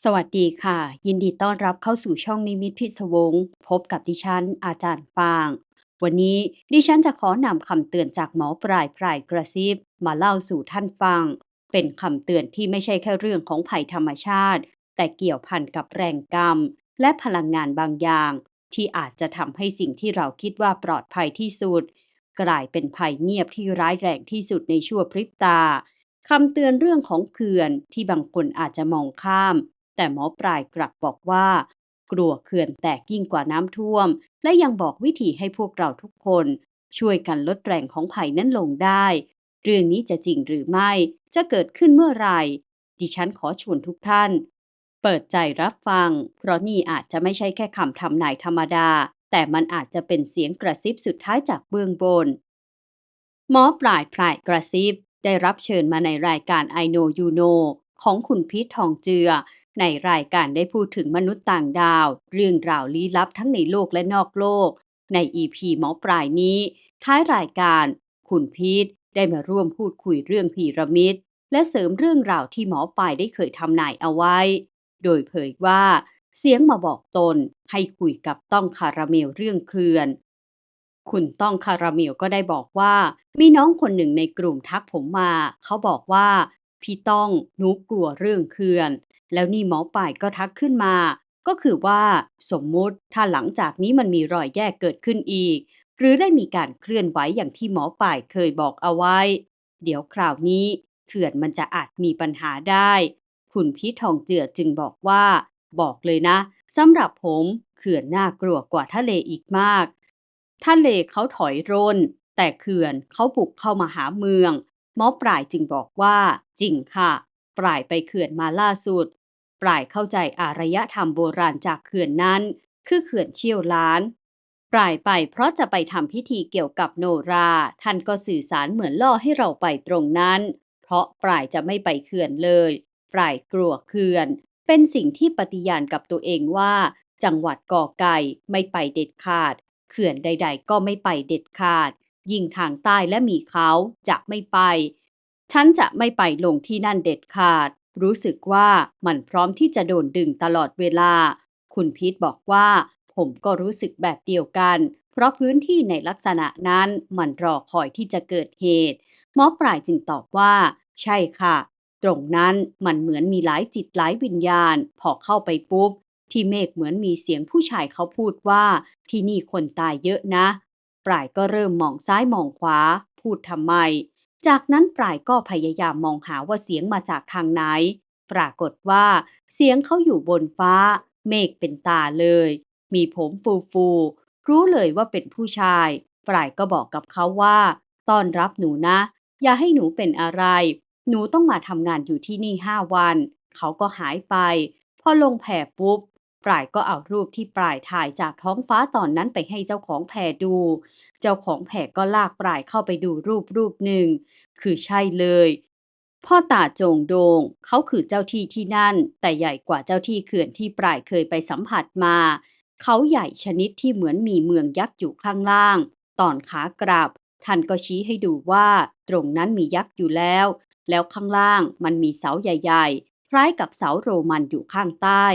สวัสดีค่ะ ยินดีต้อนรับเข้าสู่ช่องนิมิตพิศวง พบกับดิฉัน อาจารย์ฟาง วันนี้ดิฉันจะขอนำคำเตือนจากหมอปลายปลายกระซิบมาเล่าสู่ท่านฟัง เป็นคำเตือนที่ไม่ใช่แค่เรื่องของภัยธรรมชาติ แต่เกี่ยวพันกับแรงกรรม และพลังงานบางอย่าง ที่อาจจะทำให้สิ่งที่เราคิดว่าปลอดภัยที่สุด กลายเป็นภัยเงียบที่ร้ายแรงที่สุดในชั่วพริบตาคำเตือนเรื่องของเขื่อนที่บางคนอาจจะมองข้าม แต่หมอปลายกลับบอกว่า กลัวเขื่อนแตกยิ่งกว่าน้ำท่วม และยังบอกวิธีให้พวกเราทุกคน ช่วยกันลดแรงของภัยนั้นลงได้ เรื่องนี้จะจริงหรือไม่ จะเกิดขึ้นเมื่อไหร่ ดิฉันขอชวนทุกท่าน เปิดใจรับฟัง เพราะนี่อาจจะไม่ใช่แค่คำทำนายธรรมดา แต่มันอาจจะเป็นเสียงกระซิบสุดท้ายจากเบื้องบน หมอปลายพลายกระซิบได้รับเชิญมาในรายการ I Know You Know ของคุณพีททองเจือ ในรายการได้พูดถึงมนุษย์ต่างดาว เรื่องราวลี้ลับทั้งในโลกและนอกโลก ใน EP หมอปลายนี้ ท้ายรายการคุณพีทได้มาร่วมพูดคุยเรื่องพีระมิด และเสริมเรื่องราวที่หมอปลายได้เคยทำนายเอาไว้ โดยเผยว่า เสียงมาบอกตนให้คุยกับต้องคาราเมลเรื่องเขื่อน คุณต้องคาราเมลก็ได้บอกว่า มีน้องคนหนึ่งในกลุ่มทักผมมา เขาบอกว่า พี่ต้องหนูกลัวเรื่องเขื่อน แล้วนี่หมอป่ายก็ทักขึ้นมา ก็คือว่าสมมุติถ้าหลังจากนี้มันมีรอยแยกเกิดขึ้นอีก หรือได้มีการเคลื่อนไหวอย่างที่หมอป่ายเคยบอกเอาไว้ เดี๋ยวคราวนี้เขื่อนมันจะอาจมีปัญหาได้ คุณพีททองเจือจึงบอกว่า บอกเลยนะสำหรับผมเขื่อนน่ากลัวกว่าทะเลอีกมาก ทะเลเขาถอยร่น แต่เขื่อนเขาบุกเข้ามาหาเมืองหมอปลายจึงบอกว่า จริงค่ะ ปลายไปเขื่อนมาล่าสุด ปลายเข้าใจอารยธรรมโบราณจากเขื่อนนั้น คือเขื่อนเชี่ยวล้านปลายไปเพราะจะไปทำพิธีเกี่ยวกับโนรา ท่านก็สื่อสารเหมือนล่อให้เราไปตรงนั้น เพราะปลายจะไม่ไปเขื่อนเลยปลายกลัวเขื่อน เป็นสิ่งที่ปฏิญาณกับตัวเองว่า จังหวัดก่อไก่ไม่ไปเด็ดขาด เขื่อนใด ๆ ก็ไม่ไปเด็ดขาด ยิ่งทางใต้และมีเขาจะไม่ไป ฉันจะไม่ไปลงที่นั่นเด็ดขาด รู้สึกว่ามันพร้อมที่จะโดนดึงตลอดเวลา คุณพีทบอกว่า ผมก็รู้สึกแบบเดียวกัน เพราะพื้นที่ในลักษณะนั้นมันรอคอยที่จะเกิดเหตุ หมอปลายจึงตอบว่า ใช่ค่ะ ตรงนั้นมันเหมือนมีหลายจิตหลายวิญญาณ พอเข้าไปปุ๊บ ที่เมฆเหมือนมีเสียงผู้ชายเขาพูดว่า ที่นี่คนตายเยอะนะ ปลายก็เริ่มมองซ้ายมองขวา พูดทำไม จากนั้นปลายก็พยายามมองหาว่าเสียงมาจากทางไหน ปรากฏว่า เสียงเขาอยู่บนฟ้า เมฆเป็นตาเลย มีผมฟูฟูรู้เลยว่าเป็นผู้ชาย ปลายก็บอกกับเขาว่า ต้อนรับหนูนะ อย่าให้หนูเป็นอะไร หนูต้องมาทำงานอยู่ที่นี่ห้าวัน เขาก็หายไป พอลงแผ่ปุ๊บ ปลายก็เอารูปที่ปลายถ่ายจากท้องฟ้าตอนนั้นไปให้เจ้าของแผ่ดู เจ้าของแผ่ก็ลากปลายเข้าไปดูรูปรูปหนึ่ง คือใช่เลย พ่อตาจงโดง เขาคือเจ้าที่ที่นั่น แต่ใหญ่กว่าเจ้าที่เขื่อนที่ปลายเคยไปสัมผัสมา เขาใหญ่ชนิดที่เหมือนมีเมืองยักษ์อยู่ข้างล่าง ตอนขากลับท่านก็ชี้ให้ดูว่า ตรงนั้นมียักษ์อยู่แล้ว แล้วข้างล่างมันมีเสาใหญ่ ๆ คล้ายกับเสาโรมันอยู่ข้างใต้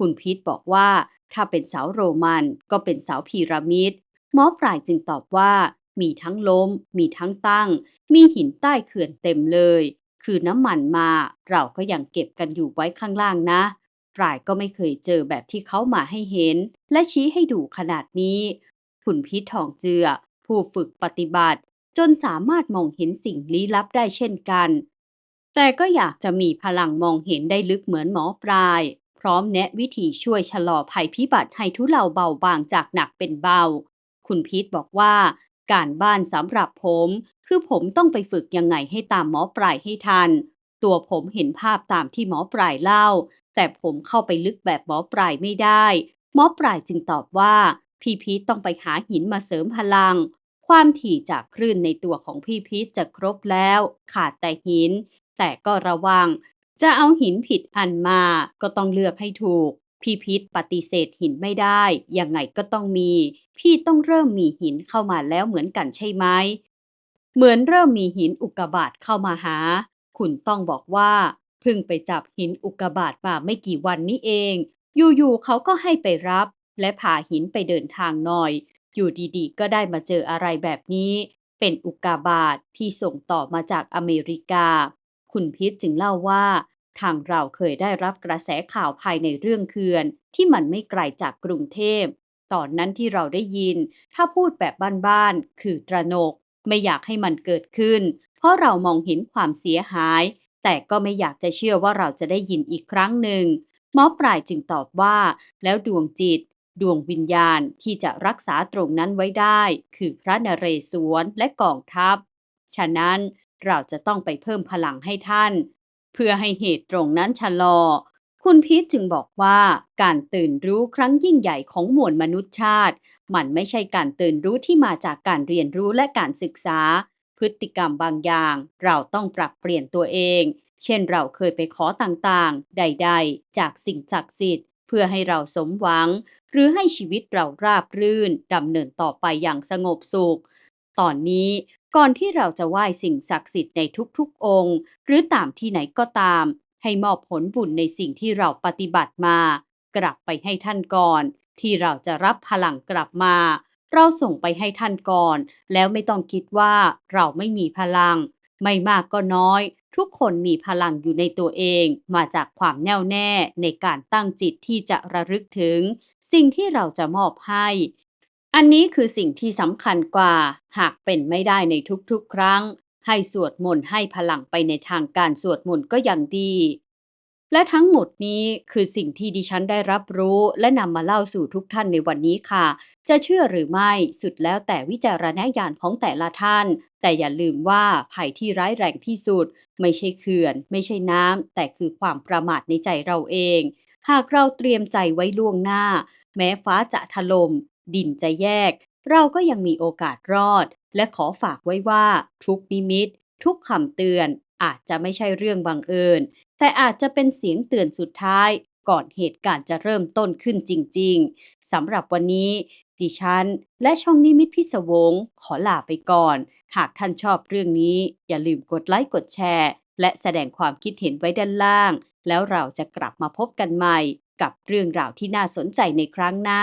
คุณพีทบอกว่า ถ้าเป็นเสาโรมันก็เป็นเสาพีระมิด หมอปลายจึงตอบว่า มีทั้งล้ม มีทั้งตั้ง มีหินใต้เขื่อนเต็มเลย คือน้ำมันมาเราก็ยังเก็บกันอยู่ไว้ข้างล่างนะปลายก็ไม่เคยเจอแบบที่เขามาให้เห็น และชี้ให้ดูขนาดนี้ คุณพีททองเจือ ผู้ฝึกปฏิบัติ จนสามารถมองเห็นสิ่งลี้ลับได้เช่นกัน แต่ก็อยากจะมีพลังมองเห็นได้ลึกเหมือนหมอปลาย พร้อมแนะวิธีช่วยชะลอภัยพิบัติให้ทุเลาเบาบางจากหนักเป็นเบา คุณพีทบอกว่า การบ้านสำหรับผม คือผมต้องไปฝึกยังไงให้ตามหมอปลายให้ทัน ตัวผมเห็นภาพตามที่หมอปลายเล่า แต่ผมเข้าไปลึกแบบหมอปลายไม่ได้ หมอปลายจึงตอบว่า พี่พีทต้องไปหาหินมาเสริมพลัง ความถี่จากคลื่นในตัวของพี่พีทจะครบแล้ว ขาดแต่หิน แต่ก็ระวัง จะเอาหินผิดอันมาก็ต้องเลือกให้ถูก พี่พิษปฏิเสธหินไม่ได้ ยังไงก็ต้องมี พี่ต้องเริ่มมีหินเข้ามาแล้วเหมือนกันใช่ไหม เหมือนเริ่มมีหินอุกกาบาตเข้ามาหา คุณต้องบอกว่าเพิ่งไปจับหินอุกกาบาตมาไม่กี่วันนี้เอง อยู่ๆเขาก็ให้ไปรับ และพาหินไปเดินทางหน่อย อยู่ดีๆ ก็ได้มาเจออะไรแบบนี้ เป็นอุกกาบาตที่ส่งต่อมาจากอเมริกา คุณพิษจึงเล่าว่า ทางเราเคยได้รับกระแสข่าวภายในเรื่องเขื่อน ที่มันไม่ไกลจากกรุงเทพ ตอนนั้นที่เราได้ยิน ถ้าพูดแบบบ้านๆ คือตระหนก ไม่อยากให้มันเกิดขึ้น เพราะเรามองเห็นความเสียหาย แต่ก็ไม่อยากจะเชื่อว่าเราจะได้ยินอีกครั้งหนึ่ง หมอปลายจึงตอบว่า แล้วดวงจิต ดวงวิญญาณที่จะรักษาตรงนั้นไว้ได้ คือพระนเรศวรและกองทัพ ฉะนั้นเราจะต้องไปเพิ่มพลังให้ท่าน เพื่อให้เหตุตรงนั้นชะลอ คุณพีทจึงบอกว่าการตื่นรู้ครั้งยิ่งใหญ่ของมวลมนุษยชาติ มันไม่ใช่การตื่นรู้ที่มาจากการเรียนรู้และการศึกษา พฤติกรรมบางอย่าง เราต้องปรับเปลี่ยนตัวเอง เช่นเราเคยไปขอต่างๆ ใด ๆ จากสิ่งศักดิ์สิทธิ์เพื่อให้เราสมหวัง หรือให้ชีวิตเราราบรื่นดำเนินต่อไปอย่างสงบสุข ตอนนี้ ก่อนที่เราจะไหว้สิ่งศักดิ์สิทธิ์ในทุกๆองค์ หรือตามที่ไหนก็ตาม ให้มอบผลบุญในสิ่งที่เราปฏิบัติมา กลับไปให้ท่านก่อน ที่เราจะรับพลังกลับมา เราส่งไปให้ท่านก่อน แล้วไม่ต้องคิดว่าเราไม่มีพลัง ไม่มากก็น้อย ทุกคนมีพลังอยู่ในตัวเอง มาจากความแน่วแน่ในการตั้งจิตที่จะระลึกถึง สิ่งที่เราจะมอบให้ อันนี้คือสิ่งที่สำคัญกว่า หากเป็นไม่ได้ในทุกๆ ครั้ง ให้สวดมนต์ให้พลังไปในทางการสวดมนต์ก็ยังดี และทั้งหมดนี้คือสิ่งที่ดิฉันได้รับรู้และนำมาเล่าสู่ทุกท่านในวันนี้ค่ะ จะเชื่อหรือไม่สุดแล้วแต่วิจารณญาณของแต่ละท่าน แต่อย่าลืมว่าภัยที่ร้ายแรงที่สุด ไม่ใช่เขื่อน ไม่ใช่น้ำแต่คือความประมาทในใจเราเอง หากเราเตรียมใจไว้ล่วงหน้า แม้ฟ้าจะถลม่มดินจะแยก เราก็ยังมีโอกาสรอด และขอฝากไว้ว่า ทุกนิมิต ทุกคำเตือน อาจจะไม่ใช่เรื่องบังเอิญ แต่อาจจะเป็นเสียงเตือนสุดท้าย ก่อนเหตุการณ์จะเริ่มต้นขึ้นจริง ๆสำหรับวันนี้ ดิฉัน และช่องนิมิตพิศวง ขอลาไปก่อน หากท่านชอบเรื่องนี้ อย่าลืมกดไลค์กดแชร์ และแสดงความคิดเห็นไว้ด้านล่าง แล้วเราจะกลับมาพบกันใหม่ กับเรื่องราวที่น่าสนใจในครั้งหน้า